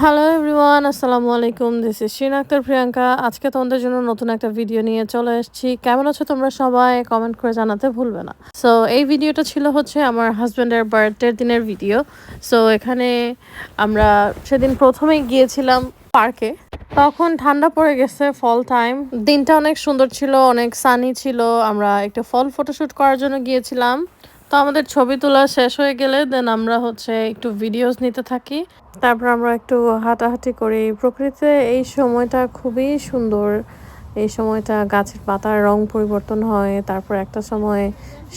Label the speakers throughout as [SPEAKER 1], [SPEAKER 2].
[SPEAKER 1] Hello everyone আসসালামু আলাইকুম this is Shin Akter Priyanka আজকে তোমাদের জন্য নতুন একটা ভিডিও নিয়ে চলে এসেছি। কেমন আছো তোমরা সবাই? কমেন্ট করে জানাতে ভুলবে না। সো এই ভিডিওটা ছিল হচ্ছে আমার হাজব্যান্ডের বার্থডের দিনের ভিডিও সো এখানে আমরা সেদিন প্রথমেই গিয়েছিলাম পার্কে তখন ঠান্ডা পড়ে গেছে ফল টাইম দিনটা অনেক সুন্দর ছিল, অনেক সানি ছিল। আমরা একটা ফল ফটোশ্যুট করার জন্য গিয়েছিলাম। তো আমাদের ছবি তোলা শেষ হয়ে গেলে দেন আমরা হচ্ছে একটু ভিডিওস নিতে থাকি। তারপর আমরা একটু হাঁটাহাঁটি করি। প্রকৃতিতে এই সময়টা খুবই সুন্দর। এই সময়টা গাছের পাতার রং পরিবর্তন হয়। তারপর একটা সময়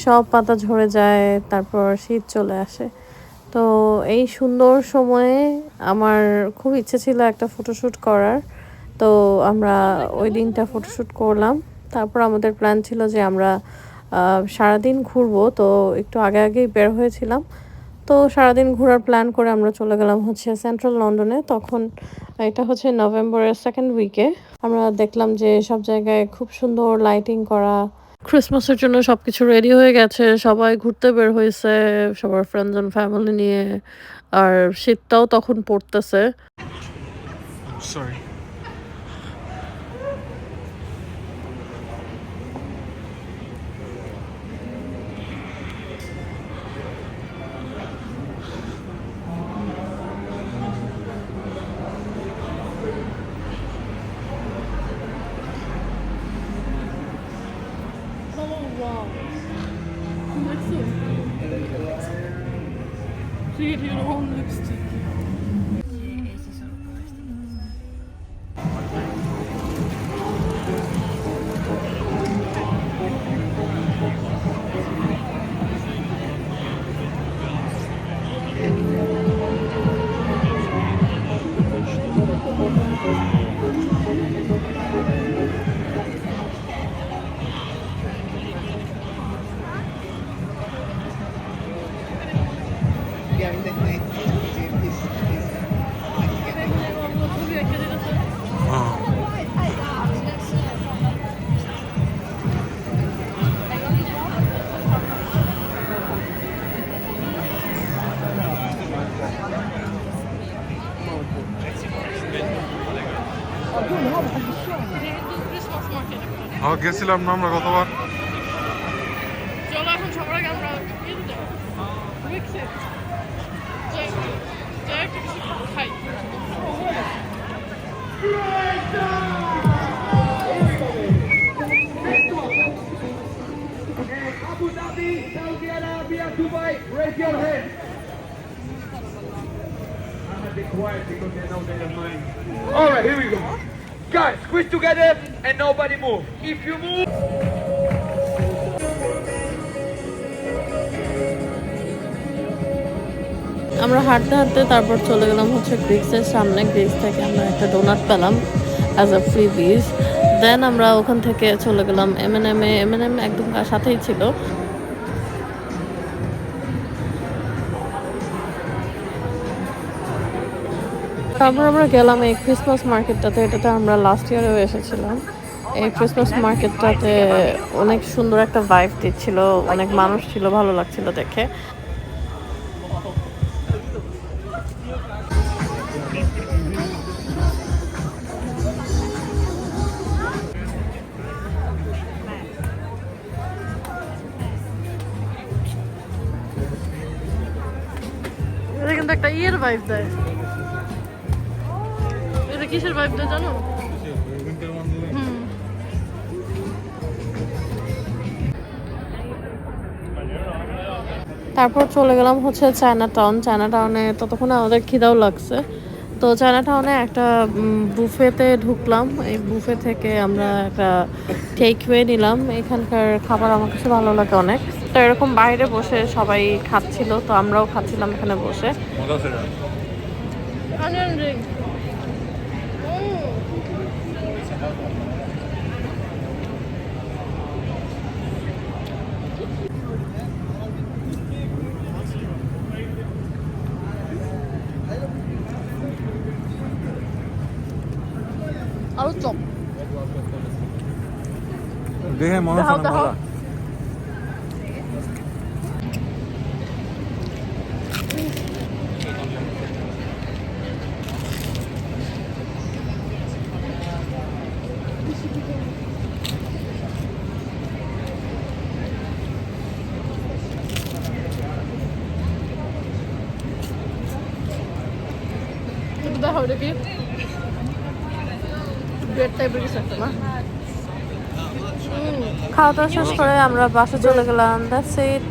[SPEAKER 1] সব পাতা ঝরে যায়, তারপর শীত চলে আসে। তো এই সুন্দর সময়ে আমার খুব ইচ্ছে ছিল একটা ফটোশ্যুট করার। তো আমরা ওই দিনটা ফটোশ্যুট করলাম। তারপর আমাদের প্ল্যান ছিল যে আমরা সারাদিন ঘুরবো। তো একটু আগে আগেই বের হয়েছিলাম। তো সারাদিন ঘোরার প্ল্যান করে আমরা চলে গেলাম হচ্ছে সেন্ট্রাল লন্ডনে তখন এটা হচ্ছে নভেম্বরের সেকেন্ড উইকে আমরা দেখলাম যে সব জায়গায় খুব সুন্দর লাইটিং করা। ক্রিসমাসের জন্য সবকিছু রেডি হয়ে গেছে। সবাই ঘুরতে বের হয়েছে, সবার ফ্রেন্ডস অ্যান্ড ফ্যামিলি নিয়ে। আর শীতটাও তখন পড়তেছে। Wow.
[SPEAKER 2] That's so cool. Really long lipstick.
[SPEAKER 3] আমার গেছিলাম না আমরা কতবার
[SPEAKER 1] চলো এখন সবার আগে আমরা ইয়ে যাই মিক্সে যাই যাই একটু কিছু খাই
[SPEAKER 2] Abu Dhabi, Saudi Arabia, Dubai, raise your hand. I'm gonna be quiet because they know they have money. All right, here we go. Guys, squeeze together and nobody move. If you move,
[SPEAKER 1] আমরা হাঁটতে হাঁটতে তারপর চলে গেলাম হচ্ছে গ্রিক্সের সামনে। Greeks থেকে আমরা একটা ডোনাট পেলাম অ্যাজ আ ফ্রি বিজ দেন আমরা ওখান থেকে চলে গেলাম M N M A M N M একদম সাথেই ছিল। তারপর আমরা গেলাম এই ক্রিসমাস মার্কেটটাতে এটাতে আমরা লাস্ট ইয়ারেও এসেছিলাম। এই ক্রিসমাস মার্কেটটাতে অনেক সুন্দর একটা ভাইব দিচ্ছিল, অনেক মানুষ ছিল, ভালো লাগছিল দেখে। কিন্তু একটা ইয়ের ভাইব দেয়। কিসের ভাইব দেয় জানো? তারপর চলে গেলাম হচ্ছে চায়না টাউন চায়না টাউনে ততক্ষণ আমাদের খিদাও লাগছে। তো চায়না টাউনে একটা বুফেতে ঢুকলাম। এই বুফে থেকে আমরা একটা টেক ওয়ে নিলাম। এখানকার খাবার আমার কাছে ভালো লাগে অনেক। তো এরকম বাইরে বসে সবাই খাচ্ছিল তো আমরাও খাচ্ছিলাম এখানে বসে। 알았죠? 네,
[SPEAKER 3] 네
[SPEAKER 1] 먹는
[SPEAKER 3] 사람 몰라.
[SPEAKER 1] দেখো এটা কি ব্রেড টাইপের কিছু একটা না? খাওয়া দাওয়া শেষ করে আমরা বাসে চলে গেলাম। দ্যাটস ইট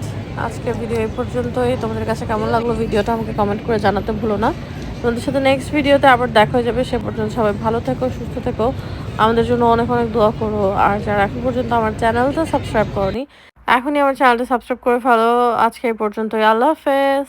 [SPEAKER 1] আজকের ভিডিও এই পর্যন্তই। তোমাদের কাছে কেমন লাগল ভিডিওটা আমাকে কমেন্ট করে জানাতে ভুলো না। তোমাদের সাথে নেক্সট ভিডিওতে আবার দেখা হয়ে যাবে। সে পর্যন্ত সবাই ভালো থেকো, সুস্থ থেকো। আমাদের জন্য অনেক অনেক দোয়া করো। আর যারা এখন পর্যন্ত আমার চ্যানেলটা সাবস্ক্রাইব করনি, এখনই আমার চ্যানেলটা সাবস্ক্রাইব করে ফেলো। আজকে এই পর্যন্তই। আল্লাহ হাফেজ।